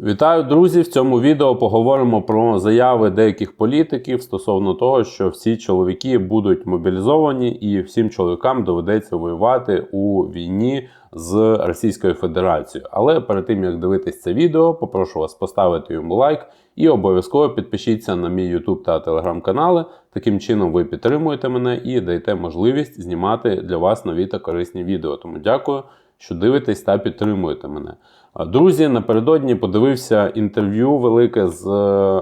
Вітаю, друзі! В цьому відео поговоримо про заяви деяких політиків стосовно того, що всі чоловіки будуть мобілізовані і всім чоловікам доведеться воювати у війні з Російською Федерацією. Але перед тим як дивитись це відео, попрошу вас поставити йому лайк і обов'язково підпишіться на мій YouTube та Telegram канали. Таким чином ви підтримуєте мене і даєте можливість знімати для вас нові та корисні відео. Тому дякую, що дивитесь та підтримуєте мене. Друзі, напередодні подивився інтерв'ю велике з е,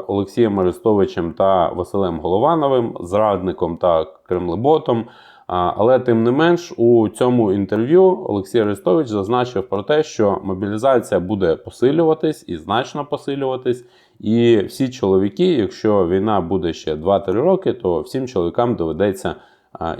Олексієм Арестовичем та Василем Головановим, зрадником та кремлеботом. Але тим не менш, у цьому інтерв'ю Олексій Арестович зазначив про те, що мобілізація буде посилюватись і значно посилюватись. І всі чоловіки, якщо війна буде ще 2-3 роки, то всім чоловікам доведеться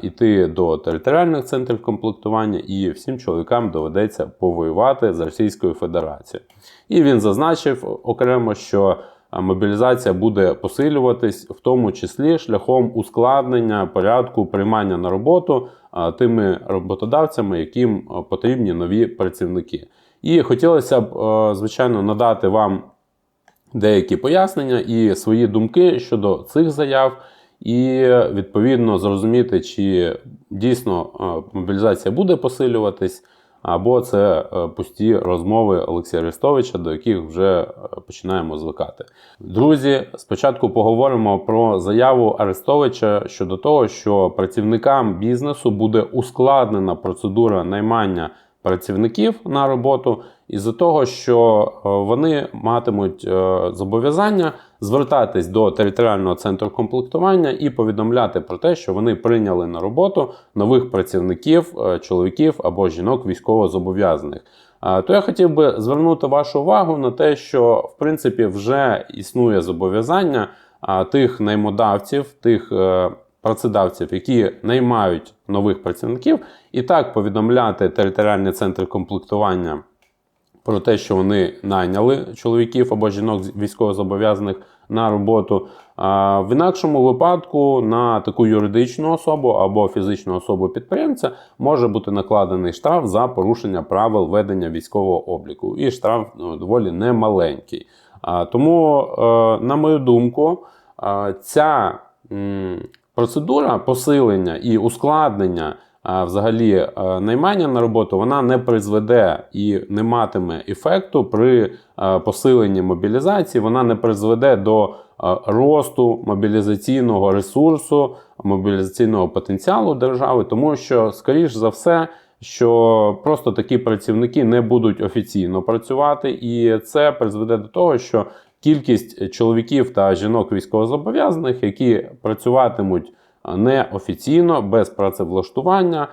іти до територіальних центрів комплектування, і всім чоловікам доведеться повоювати з Російською Федерацією. І він зазначив окремо, що мобілізація буде посилюватись, в тому числі шляхом ускладнення порядку приймання на роботу тими роботодавцями, яким потрібні нові працівники. І хотілося б, звичайно, надати вам деякі пояснення і свої думки щодо цих заяв і відповідно зрозуміти, чи дійсно е, мобілізація буде посилюватись, або це е, пусті розмови Олексія Арестовича, до яких вже е, починаємо звикати. Друзі, спочатку поговоримо про заяву Арестовича щодо того, що працівникам бізнесу буде ускладнена процедура наймання працівників на роботу, із-за того, що е, вони матимуть е, зобов'язання звертатись до територіального центру комплектування і повідомляти про те, що вони прийняли на роботу нових працівників, е, чоловіків або жінок військовозобов'язаних. То я хотів би звернути вашу увагу на те, що в принципі вже існує зобов'язання тих наймодавців, тих працедавців, які наймають нових працівників, і так повідомляти територіальні центри комплектування про те, що вони найняли чоловіків або жінок військовозобов'язаних на роботу. В інакшому випадку на таку юридичну особу або фізичну особу підприємця може бути накладений штраф за порушення правил ведення військового обліку. І штраф ну, доволі немаленький. Тому, е, на мою думку, ця процедура посилення і ускладнення взагалі наймання на роботу вона не призведе і не матиме ефекту при посиленні мобілізації. Вона не призведе до росту мобілізаційного ресурсу, мобілізаційного потенціалу держави, тому що, скоріш за все, що просто такі працівники не будуть офіційно працювати, і це призведе до того, що кількість чоловіків та жінок військовозобов'язаних, які працюватимуть неофіційно, без працевлаштування.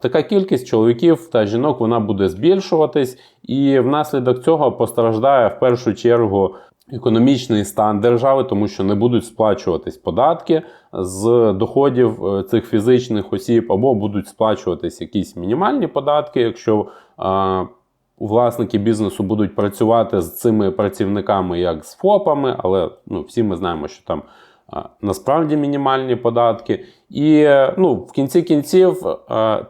Така кількість чоловіків та жінок вона буде збільшуватись, і внаслідок цього постраждає в першу чергу економічний стан держави, тому що не будуть сплачуватись податки з доходів е, цих фізичних осіб, або будуть сплачуватись якісь мінімальні податки, якщо власники бізнесу будуть працювати з цими працівниками як з ФОПами, але ну, всі ми знаємо, що там насправді мінімальні податки. І ну, в кінці кінців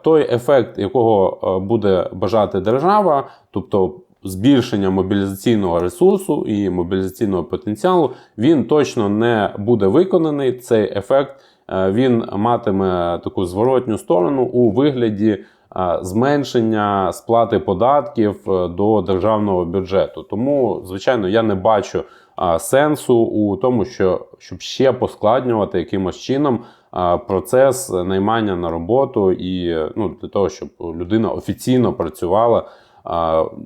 той ефект, якого буде бажати держава, тобто збільшення мобілізаційного ресурсу і мобілізаційного потенціалу, він точно не буде виконаний. Цей ефект він матиме таку зворотню сторону у вигляді зменшення сплати податків е, до державного бюджету. Тому, звичайно, я не бачу сенсу у тому, що щоб ще поскладнювати якимось чином процес наймання на роботу і ну, для того, щоб людина офіційно працювала.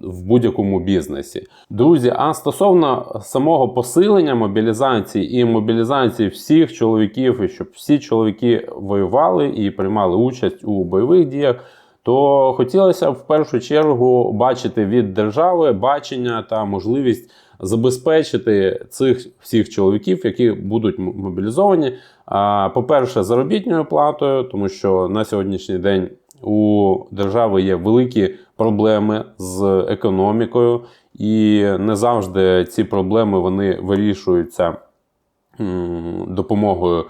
В будь-якому бізнесі. Друзі, а стосовно самого посилення мобілізації і мобілізації всіх чоловіків, і щоб всі чоловіки воювали і приймали участь у бойових діях, то хотілося в першу чергу бачити від держави бачення та можливість забезпечити цих всіх чоловіків, які будуть мобілізовані. По-перше, заробітною платою, тому що на сьогоднішній день у держави є великі проблеми з економікою, і не завжди ці проблеми вони вирішуються допомогою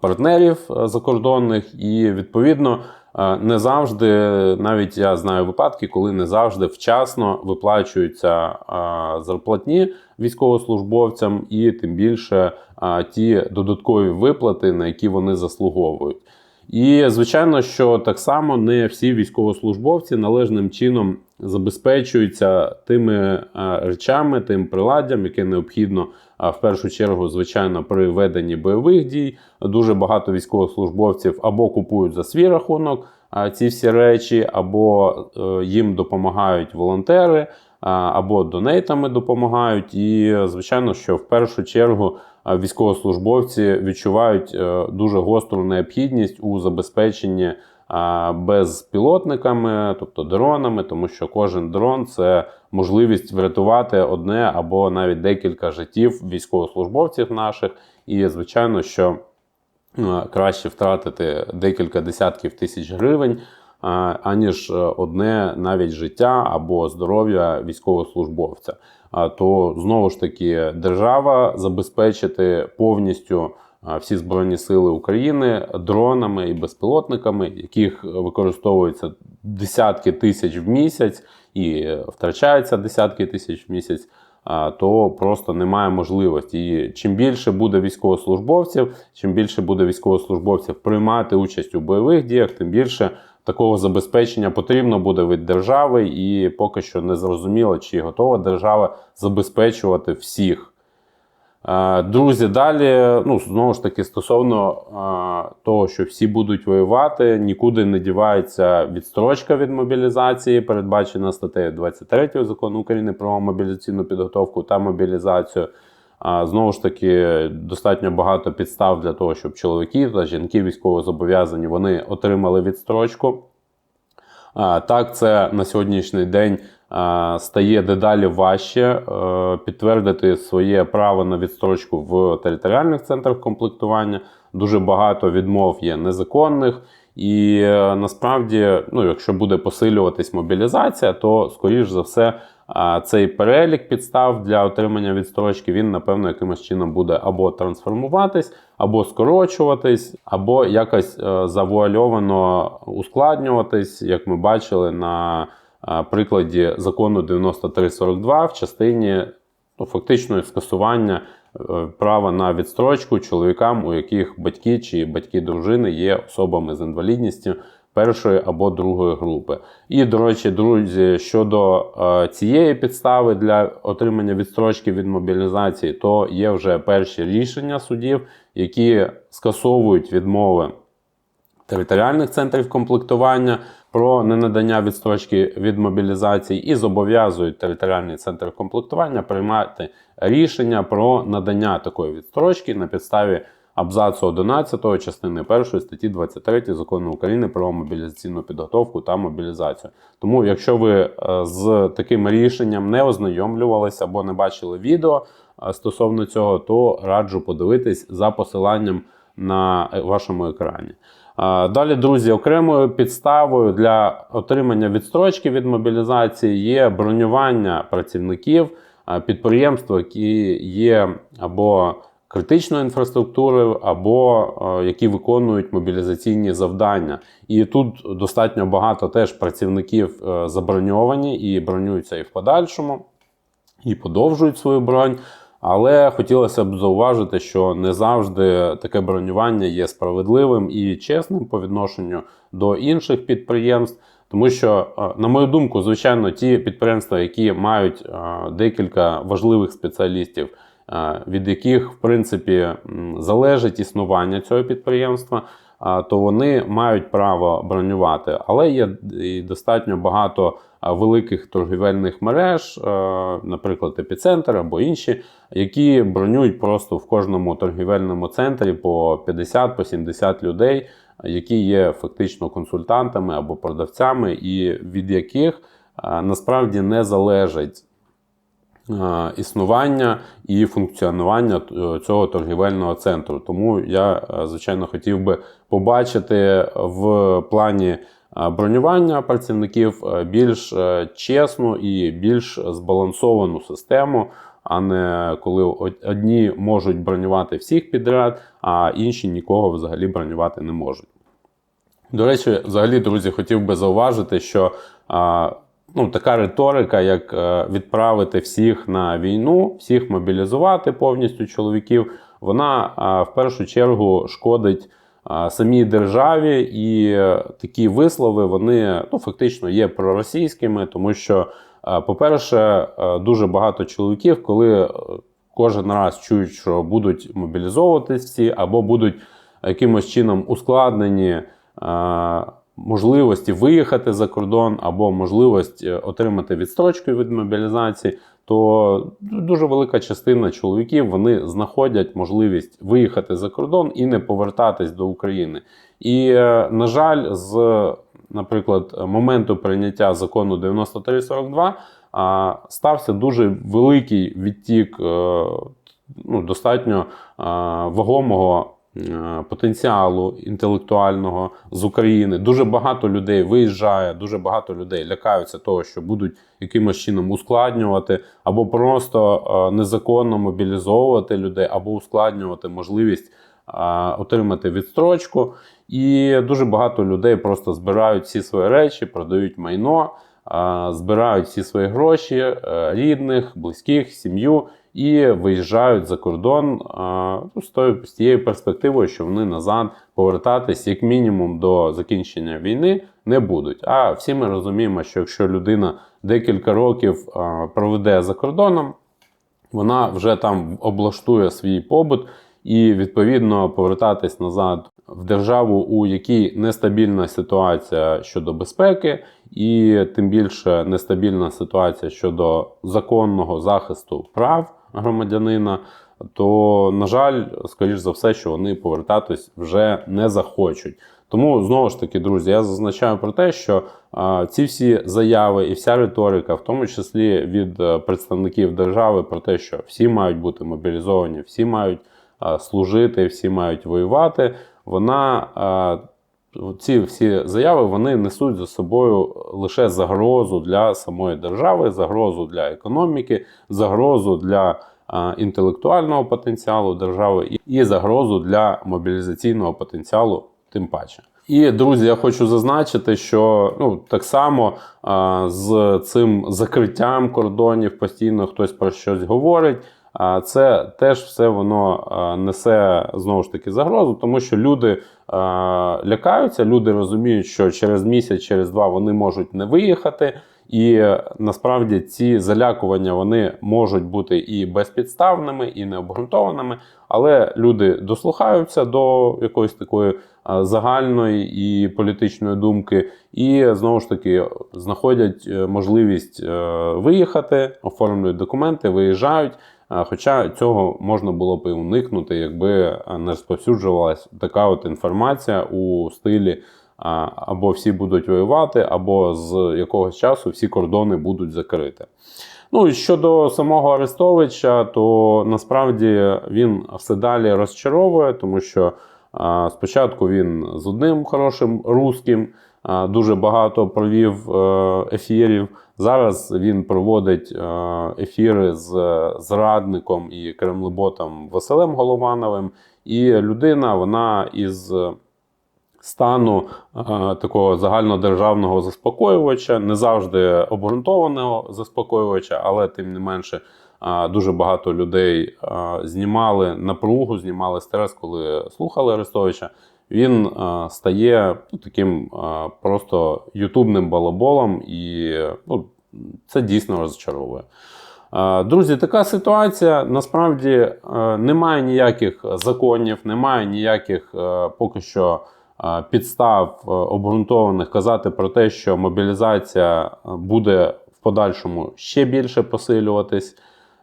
партнерів закордонних, і відповідно не завжди, навіть я знаю випадки, коли не завжди вчасно виплачуються зарплатні військовослужбовцям, і тим більше ті додаткові виплати, на які вони заслуговують. І звичайно, що так само не всі військовослужбовці належним чином забезпечуються тими е, речами, тим приладдям, яке необхідно е, в першу чергу, звичайно, при веденні бойових дій. Дуже багато військовослужбовців або купують за свій рахунок е, ці всі речі, або їм допомагають волонтери, або донейтами допомагають. І звичайно, що в першу чергу військовослужбовці відчувають дуже гостру необхідність у забезпеченні безпілотниками, тобто дронами, тому що кожен дрон це можливість врятувати одне або навіть декілька життів військовослужбовців наших. І, звичайно, що краще втратити декілька десятків тисяч гривень. Аніж одне навіть життя або здоров'я військовослужбовця, то знову ж таки держава забезпечити повністю всі Збройні Сили України дронами і безпілотниками, яких використовується десятки тисяч в місяць і втрачається десятки тисяч в місяць. То просто немає можливості. І чим більше буде військовослужбовців, чим більше буде військовослужбовців приймати участь у бойових діях, тим більше такого забезпечення потрібно буде від держави, і поки що не зрозуміло, чи готова держава забезпечувати всіх. Друзі, далі, ну, знову ж таки, стосовно того, що всі будуть воювати, нікуди не дівається відстрочка від мобілізації, передбачена статтею 23 закону України про мобілізаційну підготовку та мобілізацію. Знову ж таки, достатньо багато підстав для того, щоб чоловіки та жінки військовозобов'язані вони отримали відстрочку. Так, це на сьогоднішній день стає дедалі важче е, підтвердити своє право на відстрочку в територіальних центрах комплектування. Дуже багато відмов є незаконних. І е, насправді, ну, якщо буде посилюватись мобілізація, то скоріш за все цей перелік підстав для отримання відстрочки він, напевно, якимось чином буде або трансформуватись, або скорочуватись, або якось е, завуальовано ускладнюватись, як ми бачили на прикладі закону 9342 в частині ну, фактичного скасування е, права на відстрочку чоловікам, у яких батьки чи батьки дружини є особами з інвалідністю першої або другої групи. І, до речі, друзі, щодо е, цієї підстави для отримання відстрочки від мобілізації, то є вже перші рішення судів, які скасовують відмови територіальних центрів комплектування про ненадання відстрочки від мобілізації і зобов'язують територіальний центр комплектування приймати рішення про надання такої відстрочки на підставі абзацу 11 частини 1 статті 23 закону України про мобілізаційну підготовку та мобілізацію. Тому, якщо ви е, з таким рішенням не ознайомлювалися або не бачили відео е, стосовно цього, то раджу подивитись за посиланням на е, вашому екрані. Далі, друзі, окремою підставою для отримання відстрочки від мобілізації є бронювання працівників підприємства, які є або критичною інфраструктурою, або які виконують мобілізаційні завдання. І тут достатньо багато теж працівників е, заброньовані і бронюються і в подальшому, і подовжують свою бронь. Але хотілося б зауважити, що не завжди таке бронювання є справедливим і чесним по відношенню до інших підприємств. Тому що, е, на мою думку, звичайно, ті підприємства, які мають е, декілька важливих спеціалістів, е, від яких в принципі залежить існування цього підприємства, то вони мають право бронювати, але є і достатньо багато великих торгівельних мереж, наприклад, епіцентр або інші, які бронюють просто в кожному торгівельному центрі по 50-70 людей, які є фактично консультантами або продавцями, і від яких насправді не залежить. Існування і функціонування цього торгівельного центру. Тому я, звичайно, хотів би побачити в плані бронювання працівників більш чесну і більш збалансовану систему, а не коли одні можуть бронювати всіх підряд, а інші нікого взагалі бронювати не можуть. До речі, взагалі, друзі, хотів би зауважити, що ну, така риторика, як е, відправити всіх на війну, всіх мобілізувати повністю чоловіків, вона в першу чергу шкодить самій державі, і е, такі вислови вони ну, фактично є проросійськими, тому що, по-перше, е, дуже багато чоловіків, коли е, кожен раз чують, що будуть мобілізовуватись всі, або будуть якимось чином ускладнені. Можливості виїхати за кордон або можливість е, отримати відстрочку від мобілізації, то дуже велика частина чоловіків вони знаходять можливість виїхати за кордон і не повертатись до України. І, е, на жаль, з, наприклад, моменту прийняття закону 9342 стався дуже великий відтік е, ну, достатньо вагомого потенціалу інтелектуального з України. Дуже багато людей виїжджає, дуже багато людей лякаються того, що будуть якимось чином ускладнювати, або просто е, незаконно мобілізовувати людей, або ускладнювати можливість е, отримати відстрочку. І дуже багато людей просто збирають всі свої речі, продають майно, е, збирають всі свої гроші, е, рідних, близьких, сім'ю і виїжджають за кордон ну, з тою з тією перспективою, що вони назад повертатись як мінімум до закінчення війни не будуть. А всі ми розуміємо, що якщо людина декілька років проведе за кордоном, вона вже там облаштує свій побут і відповідно повертатись назад в державу, у якій нестабільна ситуація щодо безпеки, і тим більше нестабільна ситуація щодо законного захисту прав громадянина. То, на жаль, скоріш за все, що вони повертатись вже не захочуть. Тому знову ж таки, друзі, я зазначаю про те, що а, ці всі заяви і вся риторика, в тому числі від а, представників держави, про те, що всі мають бути мобілізовані, всі мають а, служити, всі мають воювати. Вона а, ці всі заяви вони несуть за собою лише загрозу для самої держави, загрозу для економіки, загрозу для інтелектуального потенціалу держави і загрозу для мобілізаційного потенціалу, тим паче. І друзі, я хочу зазначити, що ну так само а, з цим закриттям кордонів постійно хтось про щось говорить. Це теж все воно несе знову ж таки загрозу, тому що люди лякаються, люди розуміють, що через місяць, через два вони можуть не виїхати. І е, насправді ці залякування вони можуть бути і безпідставними, і необґрунтованими, але люди дослухаються до якоїсь такої е, загальної і політичної думки, і знову ж таки знаходять е, можливість виїхати, оформлюють документи, виїжджають. Хоча цього можна було б і уникнути, якби не розповсюджувалася така от інформація у стилі або всі будуть воювати, або з якогось часу всі кордони будуть закриті. Ну і щодо самого Арестовича, то насправді він все далі розчаровує, тому що а, спочатку він з одним хорошим русським дуже багато провів е, ефірів. Зараз він проводить е, ефіри з зрадником і кремлеботом Василем Головановим. І людина, вона із стану такого загальнодержавного заспокоювача, не завжди обґрунтованого заспокоювача, але тим не менше дуже багато людей знімали напругу, знімали стрес, коли слухали Арестовича. Він а, стає ну, таким а, просто ютубним балаболом, і ну, це дійсно розчаровує. Друзі, така ситуація насправді немає ніяких законів, немає ніяких поки що підстав е, обґрунтованих казати про те, що мобілізація е, буде в подальшому ще більше посилюватись.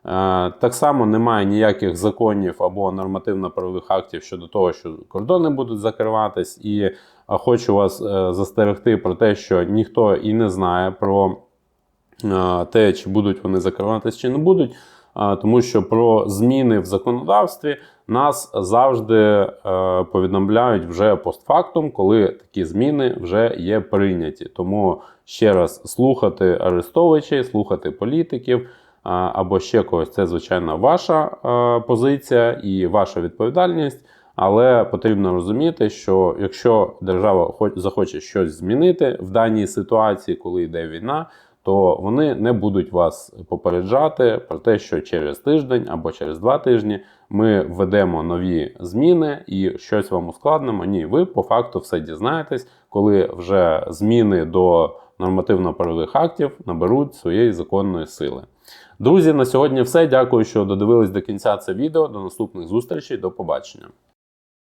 Е, так само немає ніяких законів або нормативно-правових актів щодо того, що кордони будуть закриватись. І хочу вас застерегти про те, що ніхто і не знає про те, чи будуть вони закриватись, чи не будуть тому що про зміни в законодавстві нас завжди е, повідомляють вже постфактум, коли такі зміни вже є прийняті. Тому ще раз слухати Арестовичі, слухати політиків. Або ще когось, це, звичайно, ваша е, позиція і ваша відповідальність. Але потрібно розуміти, що якщо держава захоче щось змінити в даній ситуації, коли йде війна, то вони не будуть вас попереджати про те, що через тиждень або через два тижні ми введемо нові зміни і щось вам ускладнимо. Ні, ви по факту все дізнаєтесь, коли вже зміни до нормативно-правових актів наберуть своєї законної сили. Друзі, на сьогодні все. Дякую, що додивились до кінця це відео. До наступних зустрічей. До побачення.